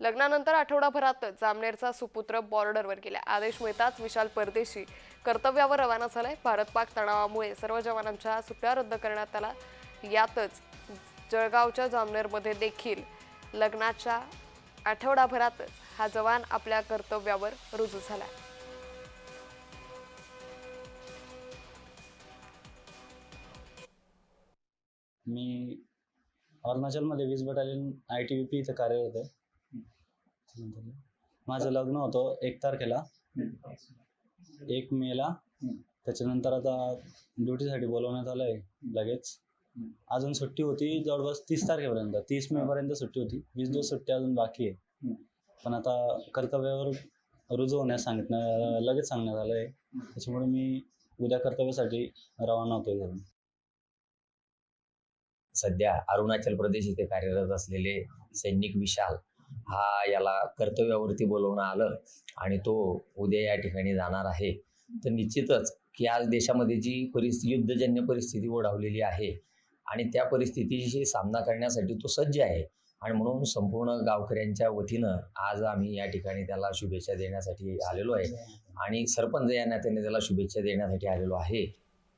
लग्नानंतर आठवडाभरातच जामनेरचा सुपुत्र बॉर्डरवर गेला आदेश मिळताच विशाल परदेशी कर्तव्यावर रवाना झालाय. भारत पाक तणावामुळे सर्व जवानांच्या सुट्ट्या रद्द करण्यात आला यातच जळगावच्या जामनेरमध्ये देखील लग्नाच्या आठवडाभरातच हा जवान आपल्या कर्तव्यावर रुजू झाला. मी अरुणाचलमध्ये वीज battalion I T B P इथं कार्यरत आहे. माझं लग्न होतं एक तारखेला. एक मेला. त्याच्यानंतर आता ड्युटीसाठी बोलवण्यात आलंय लगेच. अजून सुट्टी होती जवळपास तीस तारखेपर्यंत. तीस मे पर्यंत सुट्टी होती. वीस दिवस सुट्टी अजून बाकी आहे. पण आता कर्तव्यावर रुजू होण्यास सांगितलं लगेच सांगण्यात आलं आहे त्याच्यामुळे मी उद्या कर्तव्यासाठी रवाना होतोय घरून. सध्या अरुणाचल प्रदेश येथे कार्यरत असलेले सैनिक विशाल हा याला कर्तव्यावरती बोलवणं आलं आणि तो उद्या या ठिकाणी जाणार आहे. तर निश्चितच की आज देशामध्ये जी परिस्थिती युद्धजन्य परिस्थिती ओढावलेली आहे आणि त्या परिस्थितीशी सामना करण्यासाठी तो सज्ज आहे आणि म्हणून संपूर्ण गावकऱ्यांच्या वतीनं आज आम्ही या ठिकाणी त्याला शुभेच्छा देण्यासाठी आलेलो आहे. आणि सरपंच या नात्याने त्याला शुभेच्छा देण्यासाठी आलेलो आहे.